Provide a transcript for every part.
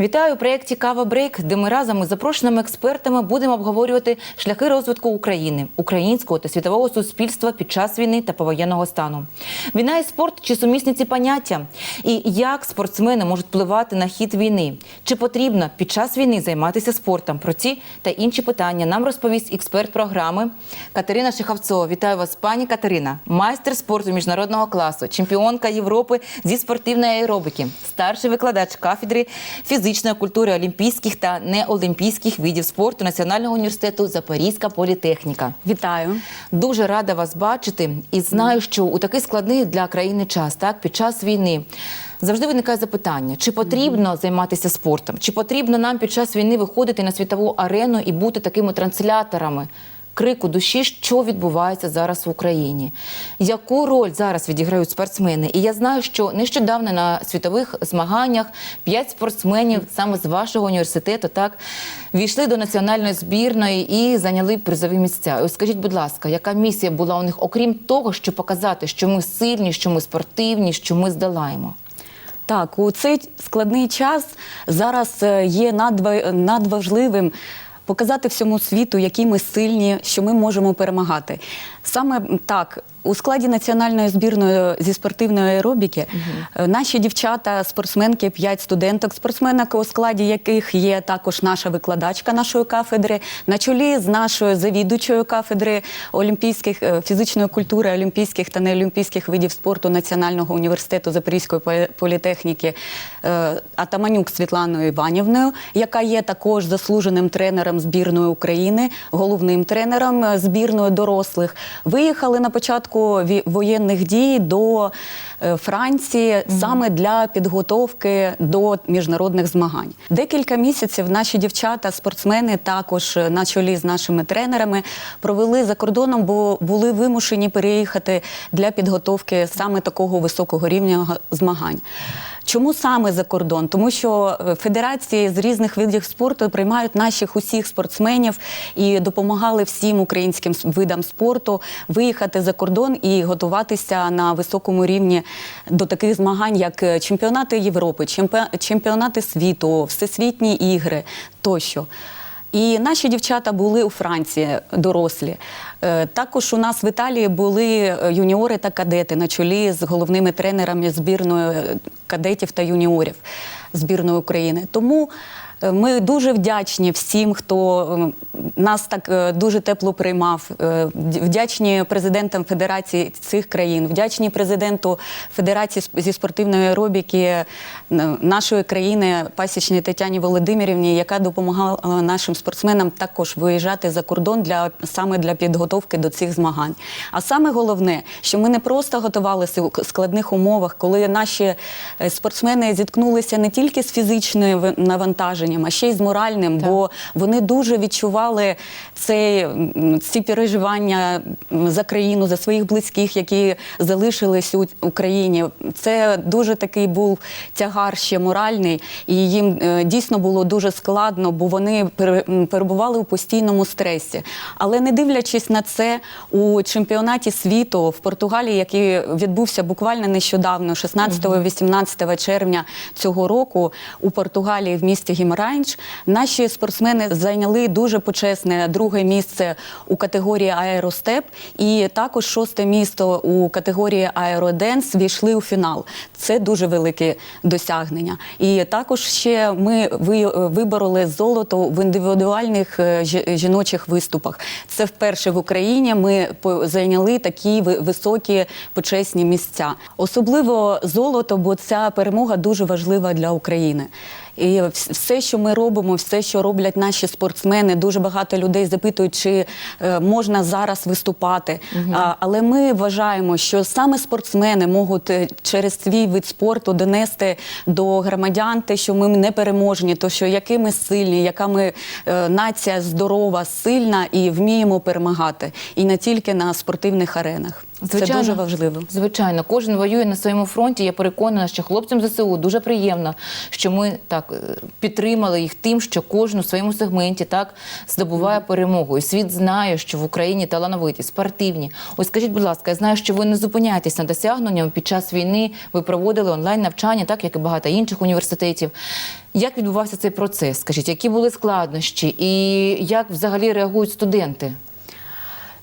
Вітаю проєкті Кава Брейк, де ми разом із запрошеними експертами будемо обговорювати шляхи розвитку України, українського та світового суспільства під час війни та повоєнного стану. Війна і спорт чи сумісні ці поняття? І як спортсмени можуть впливати на хід війни? Чи потрібно під час війни займатися спортом? Про ці та інші питання нам розповість експерт програми Катерина Шихавцова. Вітаю вас, пані Катерина, майстер спорту міжнародного класу, чемпіонка Європи зі спортивної аеробіки, старший викладач кафедри фізичної культури олімпійських та неолімпійських видів спорту Національного університету Запорізька політехніка. Вітаю. Дуже рада вас бачити і знаю, що у такий складний для країни час, так під час війни. Завжди виникає запитання: чи потрібно займатися спортом, чи потрібно нам під час війни виходити на світову арену і бути такими трансляторами крику душі, що відбувається зараз в Україні? Яку роль зараз відіграють спортсмени? І я знаю, що нещодавно на світових змаганнях п'ять спортсменів саме з вашого університету так війшли до національної збірної і зайняли призові місця. Ось скажіть, будь ласка, яка місія була у них, окрім того, щоб показати, що ми сильні, що ми спортивні, що ми здолаємо? Так, у цей складний час зараз е, є надва- надважливим показати всьому світу, які ми сильні, що ми можемо перемагати. Саме так. У складі національної збірної зі спортивної аеробіки е, наші дівчата, спортсменки, п'ять студенток, спортсменок, у складі яких є також наша викладачка нашої кафедри, на чолі з нашою завідувачою кафедри олімпійських е, фізичної культури, олімпійських та неолімпійських видів спорту Національного університету Запорізької політехніки е, Атаманюк Світланою Іванівною, яка є також заслуженим тренером збірної України, головним тренером збірної дорослих, виїхали на початку воєнних дій до е, Франції саме для підготовки до міжнародних змагань. Декілька місяців наші дівчата, спортсмени, також е, на чолі з нашими тренерами, провели за кордоном, бо були вимушені переїхати для підготовки саме такого високого рівня змагань. Чому саме за кордон? Тому що е, федерації з різних видів спорту приймають наших усіх спортсменів і допомагали всім українським видам спорту виїхати за кордон і готуватися на високому рівні до таких змагань, як е, чемпіонати Європи, чемпі- чемпіонати світу, всесвітні ігри тощо. І наші дівчата були у Франції дорослі. Е, Також у нас в Італії були е, юніори та кадети на чолі з головними тренерами збірної е, кадетів та юніорів збірної України. Тому ми дуже вдячні всім, хто е, нас так е, дуже тепло приймав. Е, Вдячні президентам Федерації цих країн, вдячні президенту Федерації зі спортивної аеробіки нашої країни пасічній Тетяні Володимирівні, яка допомагала нашим спортсменам також виїжджати за кордон для саме для підготовки до цих змагань. А саме головне, що ми не просто готувалися у складних умовах, коли наші е, спортсмени зіткнулися не тільки з фізичним ви- навантаженням, а ще й з моральним, бо вони дуже відчували цей, ці переживання за країну, за своїх близьких, які залишились у Україні. Це дуже такий був тягар ще моральний, і їм е, дійсно було дуже складно, бо вони перебували у постійному стресі. Але не дивлячись на це, у чемпіонаті світу в Португалії, який відбувся буквально нещодавно, 16-18 червня цього року, у Португалії в місті Гімаранч, наші спортсмени зайняли дуже почесне друге місце у категорії аеростеп, і також шосте місто у категорії аероденс війшли у фінал. Це дуже велике досягнення. І також ще ми вибороли золото в індивідуальних е, жіночих виступах. Це вперше в Україні ми зайняли такі ви- високі почесні місця. Особливо золото, бо ця перемога дуже важлива для України. І все, що ми робимо, все, що роблять наші спортсмени, дуже багато людей запитують, чи е, можна зараз виступати. Але ми вважаємо, що саме спортсмени можуть е, через свій вид спорту донести до громадян те, що ми не переможні, то що які ми сильні, яка ми е, нація здорова, сильна і вміємо перемагати. І не тільки на спортивних аренах. Це дуже важливо. Звичайно, кожен воює на своєму фронті. Я переконана, що хлопцям ЗСУ дуже приємно, що ми так е, підтримали їх тим, що кожен у своєму сегменті так здобуває перемогу. І світ знає, що в Україні талановиті, спортивні. Ось скажіть, будь ласка, я знаю, що ви не зупиняєтесь на досягненням під час війни. Ви проводили онлайн навчання, так як і багато інших університетів. Як відбувався цей процес? Скажіть, які були складнощі, і як взагалі реагують студенти?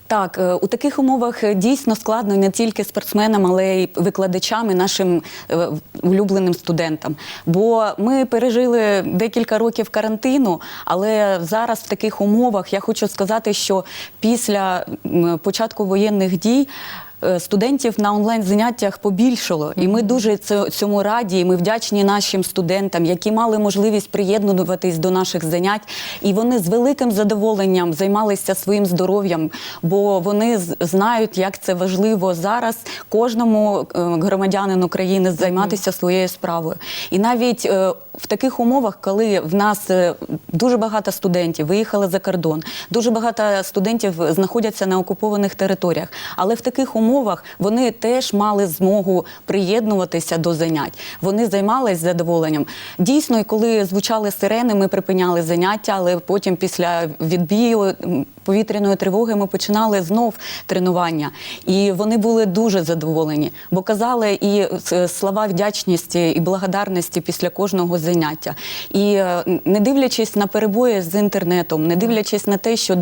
Так, е, у таких умовах е, дійсно складно не тільки спортсменам, але й викладачам і нашим е, улюбленим студентам. Бо ми пережили декілька років карантину, але зараз в таких умовах я хочу сказати, що після початку воєнних дій. Е, Студентів на онлайн заняттях побільшало, і ми дуже цьому раді. І ми вдячні нашим студентам, які мали можливість приєднуватись до наших занять, і вони з великим задоволенням займалися своїм здоров'ям, бо вони знають, як це важливо зараз кожному е, громадянину України займатися своєю справою. І навіть е, в таких умовах, коли в нас е, дуже багато студентів виїхали за кордон, дуже багато студентів знаходяться на окупованих територіях, але в таких умовах вони теж мали змогу приєднуватися до занять. Вони займалися задоволенням. Дійсно, коли звучали сирени, ми припиняли заняття, але потім, після відбію повітряної тривоги, ми починали знов тренування. І вони були дуже задоволені, бо казали і е, слова вдячності і благодарності після кожного заняття. І е, не дивлячись на перебої з інтернетом, не дивлячись на те, що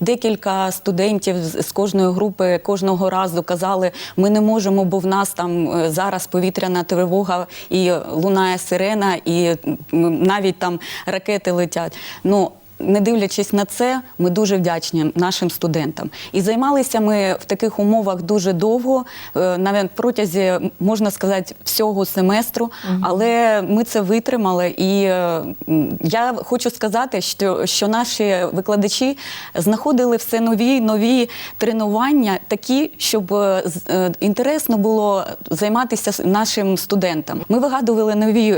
декілька студентів з кожної групи кожного разу казали, ми не можемо, бо в нас там е, зараз повітряна тривога і лунає сирена, і навіть там ракети летять. Ну не дивлячись на це, ми дуже вдячні нашим студентам. І займалися ми в таких умовах дуже довго, е, навіть протязі, можна сказати, всього семестру, але ми це витримали. І е, я хочу сказати, що, що наші викладачі знаходили все нові нові тренування, такі, щоб е, інтересно було займатися нашим студентам. Ми вигадували нові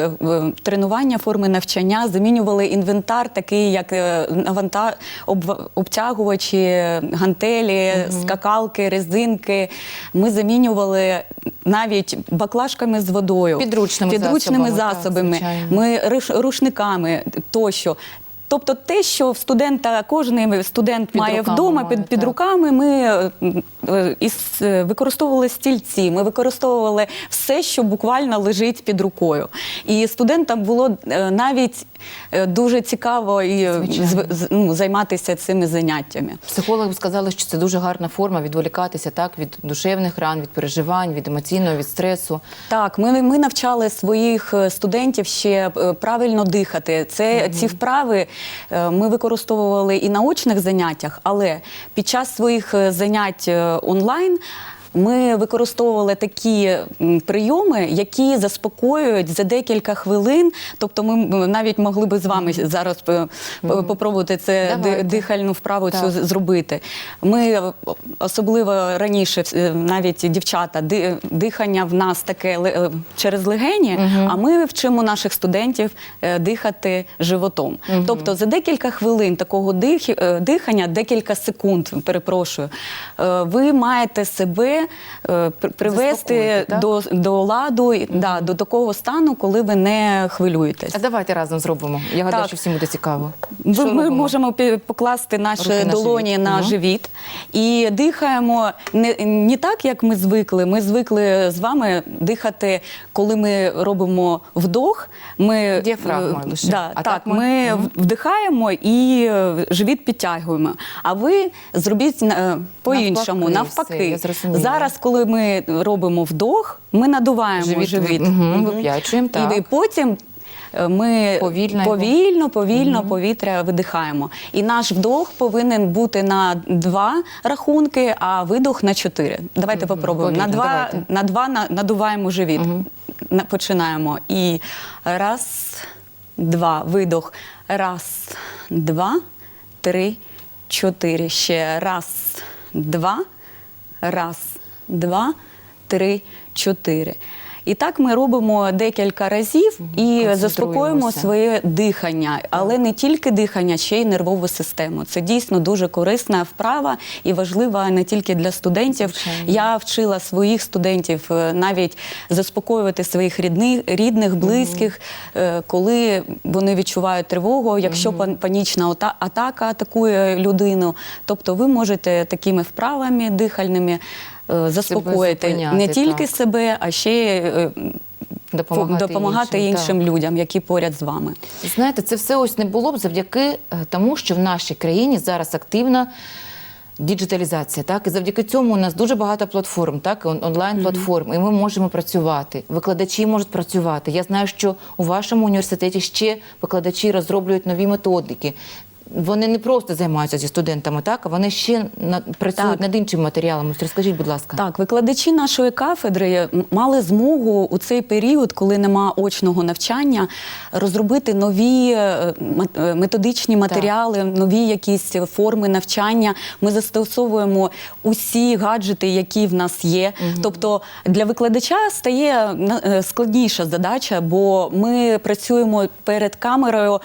тренування, форми навчання, замінювали інвентар, такий як наванта, об- обтягувачі, гантелі, скакалки, резинки. Ми замінювали навіть баклажками з водою, Підручними підручними засобами, засобами. звичайно. ми рушниками тощо. Тобто те, що в студента, кожен студент Під має вдома під, під руками, ми е, е, із, е, використовували стільці, ми використовували все, що буквально лежить під рукою. І студентам було навіть дуже цікаво і з- ну, займатися цими заняттями. Психологи сказали, що це дуже гарна форма відволікатися так від душевних ран, від переживань, від емоційного, від стресу. Так, ми, ми навчали своїх студентів ще правильно дихати. Це ці вправи ми використовували і на очних заняттях, але під час своїх е, занять е, онлайн. Ми використовували такі прийоми, які заспокоюють за декілька хвилин. Тобто, ми навіть могли би з вами зараз попробувати це Давайте. дихальну вправу цю Так. з- зробити. Ми особливо раніше, е, навіть дівчата, дихання в нас таке е, через легені, а ми вчимо наших студентів е, дихати животом. Тобто за декілька хвилин такого дих- дихання, декілька секунд, перепрошую, ви маєте себе е, привести до, до ладу, да, до такого стану, коли ви не хвилюєтесь. А давайте разом зробимо. Я гадаю, Так. що всім буде цікаво. Ми, ми можемо покласти наші Руки на долоні живіт. на живіт і дихаємо не, не так, як ми звикли. Ми звикли з вами дихати, коли ми робимо вдох. Ми е, лише. Да, А так, так ми- ми вдихаємо і е, живіт підтягуємо. А ви зробіть е, по-іншому, Навпаки, навпаки. Зараз, коли ми робимо вдох, ми надуваємо Живіт вип'ячуємо, І так. потім. е, Ми Повільно повільно, повільно повітря видихаємо. І наш вдох повинен бути на два рахунки, а видох на чотири. Давайте попробуємо. На два, давайте. на два надуваємо живіт. На- Починаємо. І раз, два, видох. Раз, два, три, чотири. Ще раз, два, раз, два, три, чотири. І так ми робимо декілька разів і заспокоїмо своє дихання, але не тільки дихання, ще й нервову систему. Це дійсно дуже корисна вправа і важлива не тільки для студентів. Звичайно. Я вчила своїх студентів е, навіть заспокоювати своїх рідних, рідних близьких, е, коли вони відчувають тривогу, якщо пан- панічна атака атакує людину. Тобто ви можете такими вправами дихальними заспокоїти зупиняти, не тільки так. себе, а ще е, Допомагати, допомагати іншим, іншим, так. людям, які поряд з вами. Знаєте, це все ось не було б завдяки е, тому, що в нашій країні зараз активна діджиталізація. Так, і завдяки цьому у нас дуже багато платформ, так і он- онлайн-платформ, і ми можемо працювати. Викладачі можуть працювати. Я знаю, що у вашому університеті ще викладачі розроблюють нові методики. Вони не просто займаються зі студентами, так вони ще на, працюють Так. над іншими матеріалами. Ось Розкажіть, будь ласка. Так, викладачі нашої кафедри мали змогу у цей період, коли нема очного навчання, розробити нові е, е, методичні матеріали, нові якісь форми навчання. Ми застосовуємо усі гаджети, які в нас є. Тобто для викладача стає е, складніша задача, бо ми працюємо перед камерою.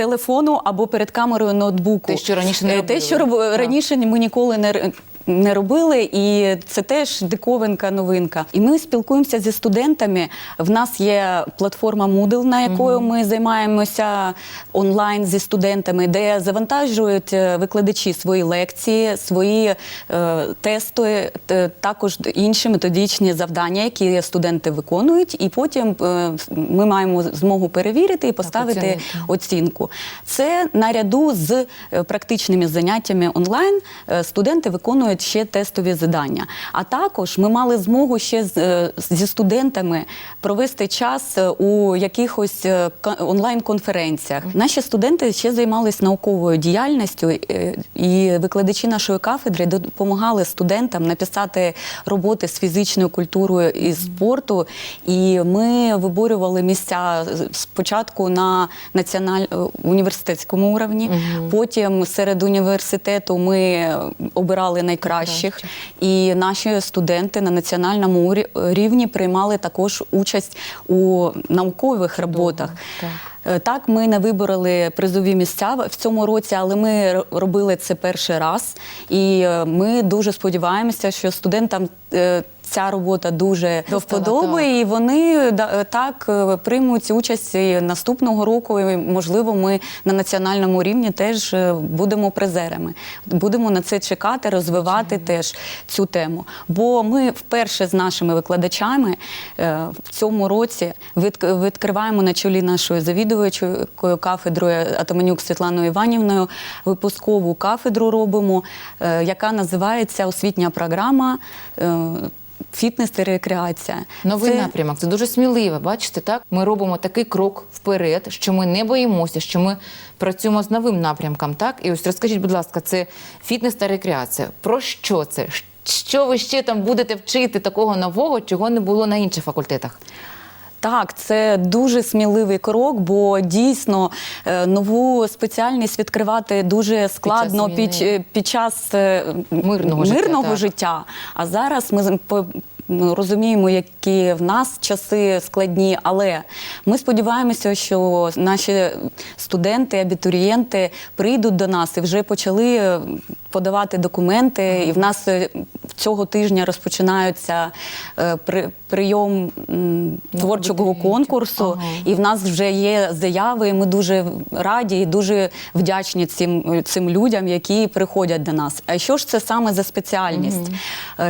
Е, Телефону або перед камерою ноутбуку. Те, що раніше не те, робили. Що роб- раніше ми ніколи не не робили, і це теж диковинка, новинка. І ми спілкуємося зі студентами. В нас є платформа Moodle, на якою ми займаємося онлайн зі студентами, де завантажують е, викладачі свої лекції, свої е, тести, також інші методичні завдання, які студенти виконують, і потім е, ми маємо змогу перевірити і поставити оцінити. оцінку. Це наряду з е, практичними заняттями онлайн е, студенти виконують ще тестові завдання. А також ми мали змогу ще з- е, зі студентами провести час е, у якихось е, онлайн-конференціях. Наші студенти ще займалися науковою діяльністю, і викладачі нашої кафедри допомагали студентам написати роботи з фізичною культурою і спорту. І ми виборювали місця спочатку на національ... університетському уровні. Потім серед університету ми обирали найкращих, і наші студенти на національному рівні приймали також участь у наукових роботах. так. Е, ми не вибороли призові місця в цьому році, але ми робили це перший раз. І е, ми дуже сподіваємося, що студентам е, ця робота дуже до вподоби, і вони е, так е, приймуть участь наступного року. І, можливо, ми на національному рівні теж е, будемо призерами. Будемо на це чекати, розвивати теж цю тему. Бо ми вперше з нашими викладачами е, в цьому році відк- відкриваємо на чолі нашої завідувачою кафедрою Атаманюк Світланою Іванівною випускову кафедру робимо, е, яка називається освітня програма. Фітнес та рекреація. Новий Це- напрямок. Це дуже сміливо. Бачите, так ми робимо такий крок вперед, що ми не боїмося, що ми працюємо з новим напрямком. Так, і ось розкажіть, будь ласка, це фітнес та рекреація. Про що це? Що ви ще там будете вчити такого нового, чого не було на інших факультетах? Так, це дуже сміливий крок, бо дійсно е, нову спеціальність відкривати дуже складно під, час, під час мирного, Мирного життя, життя. А зараз ми з- по- які в нас часи складні, але ми сподіваємося, що наші студенти, абітурієнти прийдуть до нас і вже почали е, подавати документи. І в нас е, цього тижня розпочинаються е, прийом творчого конкурсу. Ага. І в нас вже є заяви. і Ми дуже раді і дуже вдячні цим, цим людям, які приходять до нас. А що ж це саме за спеціальність?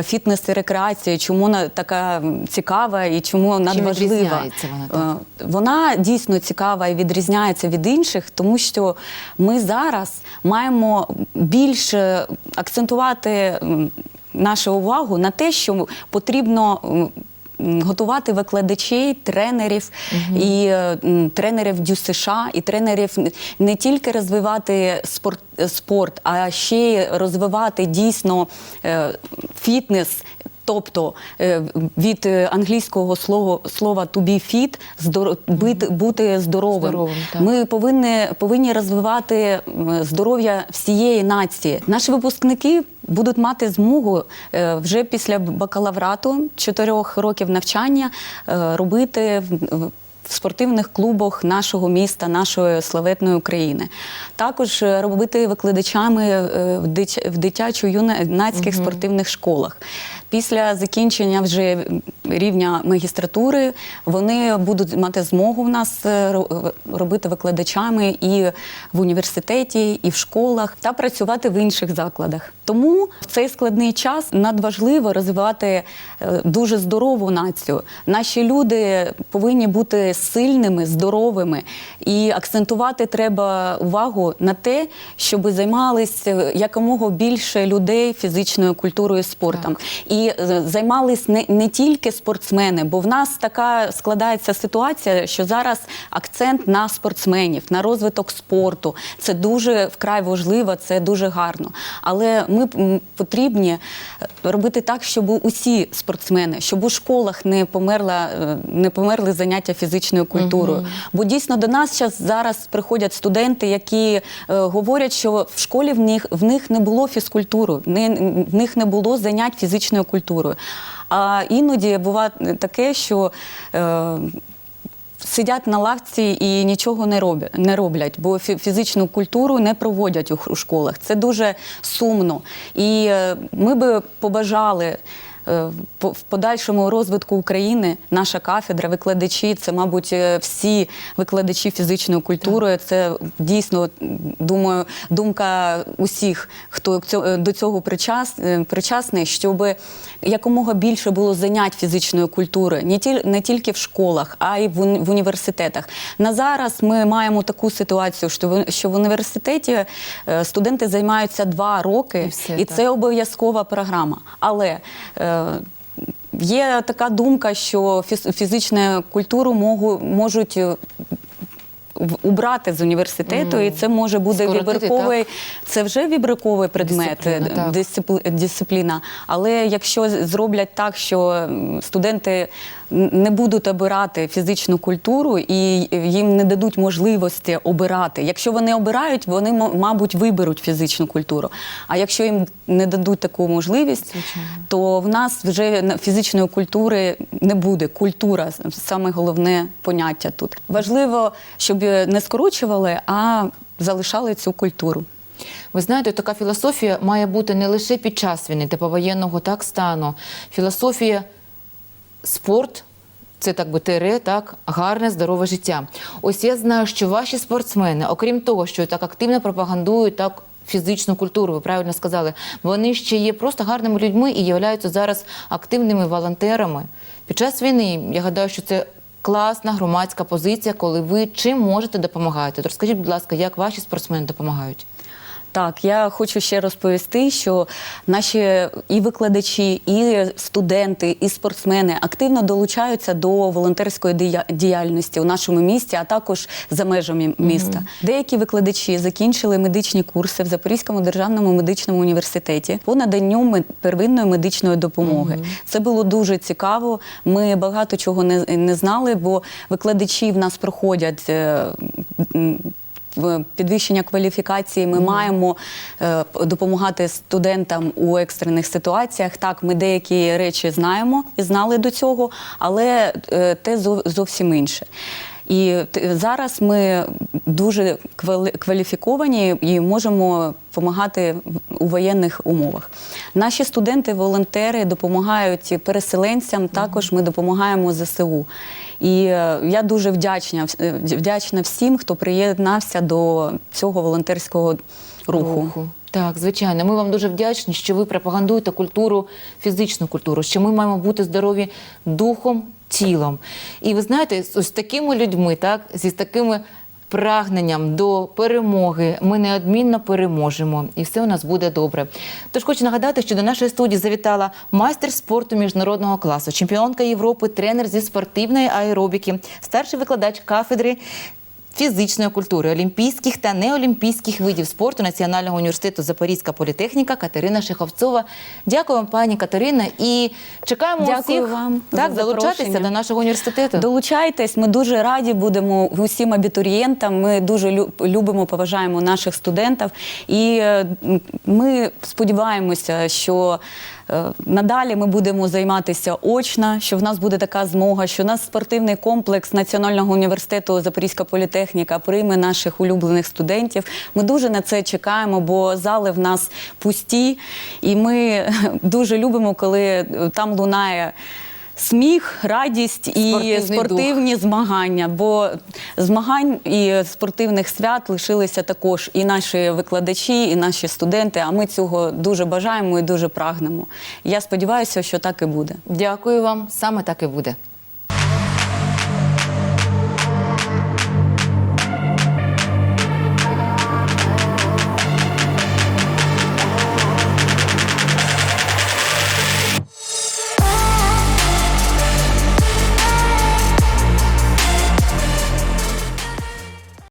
Фітнес і рекреація. Чому така цікава і чому надважлива? вона, так? Е, Вона дійсно цікава і відрізняється від інших, тому що ми зараз маємо більше акцентувати нашу увагу на те, що потрібно. Готувати викладачей, тренерів і е, тренерів Дю США, і тренерів не тільки розвивати спорт, спорт, а ще й розвивати дійсно е, фітнес Тобто е, від е, англійського слова, слова to be fit здоро- бити- бути здоровим. Здоровим, так. Ми повинні, повинні розвивати здоров'я всієї нації. Наші випускники будуть мати змогу е, вже після бакалаврату чотирьох років навчання робити в- спортивних клубах нашого міста, нашої славетної України. Також робити викладачами в дитя- в дитячо-юнацьких спортивних школах. Після закінчення вже рівня магістратури вони будуть мати змогу в нас е, робити викладачами і в університеті, і в школах та працювати в інших закладах. Тому в цей складний час надважливо розвивати е, дуже здорову націю. Наші люди повинні бути сильними, здоровими, і акцентувати треба увагу на те, щоб займалися якомога більше людей фізичною культурою і спортом. І е, займались не, не тільки спортсмени, бо в нас така складається ситуація, що зараз акцент на спортсменів, на розвиток спорту. Це дуже вкрай важливо, це дуже гарно. Але ми потрібні е, робити так, щоб усі спортсмени, щоб у школах не померла, е, не померли заняття фізичною культурою. Бо дійсно до нас зараз приходять студенти, які е, говорять, що в школі в них в них не було фізкультури, не, в них не було занять фізичною культурою. А іноді буває таке, що е, сидять на лавці і нічого не роблять, не роблять, бо фізичну культуру не проводять у школах. Це дуже сумно. І е, ми би побажали. Е, В подальшому розвитку України наша кафедра, викладачі, це, мабуть, е, всі викладачі фізичної культури. Це дійсно, думаю, думка усіх, хто е, до цього причас, причасний, щоб якомога більше було занять фізичної культури, не, тіль, не тільки в школах, а й в, в університетах. На зараз ми маємо таку ситуацію, що в, що в університеті студенти займаються два роки, І все, і це обов'язкова програма. Але е, Є така думка, що фізичну культуру можу, можуть е, убрати з університету, і це може бути Скоротити, вибірковий, це вже вібриковий предмет, Дисципліна, е, дисципліна. Але якщо зроблять так, що студенти не будуть обирати фізичну культуру і їм не дадуть можливості обирати. Якщо вони обирають, вони мабуть виберуть фізичну культуру. А якщо їм не дадуть таку можливість, Звичайно. то в нас вже фізичної культури не буде. Культура саме головне поняття тут. Важливо, щоб не скорочували, а залишали цю культуру. Ви знаєте, така філософія має бути не лише під час війни та повоєнного так стану. Філософія спорт. Це так би тире, так гарне, здорове життя. Ось я знаю, що ваші спортсмени, окрім того, що так активно пропагандують так фізичну культуру, ви правильно сказали, вони ще є просто гарними людьми і являються зараз активними волонтерами. Під час війни я гадаю, що це класна громадська позиція, коли ви чим можете допомагати. То розкажіть, будь ласка, як ваші спортсмени допомагають? Так, я хочу ще розповісти, що наші і викладачі, і студенти, і спортсмени активно долучаються до волонтерської діяльності у нашому місті, а також за межами міста. Деякі викладачі закінчили медичні курси в Запорізькому державному медичному університеті по наданню первинної медичної допомоги. Це було дуже цікаво. Ми багато чого не, не знали, бо викладачі в нас проходять. Підвищення кваліфікації ми маємо е, допомагати студентам у екстрених ситуаціях. Так, ми деякі речі знаємо і знали до цього, але е, те зовсім інше. І зараз ми дуже кваліфіковані і можемо допомагати у воєнних умовах. Наші студенти-волонтери допомагають переселенцям. Також ми допомагаємо ЗСУ. І е, я дуже вдячна, е, вдячна всім, хто приєднався до цього волонтерського руху. Так, звичайно. Ми вам дуже вдячні, що ви пропагандуєте культуру, фізичну культуру, що ми маємо бути здорові духом, тілом. І ви знаєте, з такими людьми, так, зі такими прагненням до перемоги, ми неодмінно переможемо, і все у нас буде добре. Тож хочу нагадати, що до нашої студії завітала майстер спорту міжнародного класу, чемпіонка Європи, тренер зі спортивної аеробіки, старший викладач кафедри фізичної культури, олімпійських та неолімпійських видів спорту Національного університету Запорізька політехніка Катерина Шиховцова. Дякую вам, пані Катерина, і чекаємо Дякую усіх вам за долучатися до нашого університету. Долучайтесь, ми дуже раді будемо усім абітурієнтам. Ми дуже лю- любимо, поважаємо наших студентів. І е, ми сподіваємося, що надалі ми будемо займатися очно, що в нас буде така змога, що нас спортивний комплекс Національного університету Запорізька політехніка прийме наших улюблених студентів. Ми дуже на це чекаємо, бо зали в нас пусті, і ми дуже любимо, коли е, там лунає. Сміх, радість і Спортивний спортивні змагання, бо змагань і спортивних свят лишилися також і наші викладачі, і наші студенти. А ми цього дуже бажаємо і дуже прагнемо. Я сподіваюся, що так і буде. Дякую вам, саме так і буде.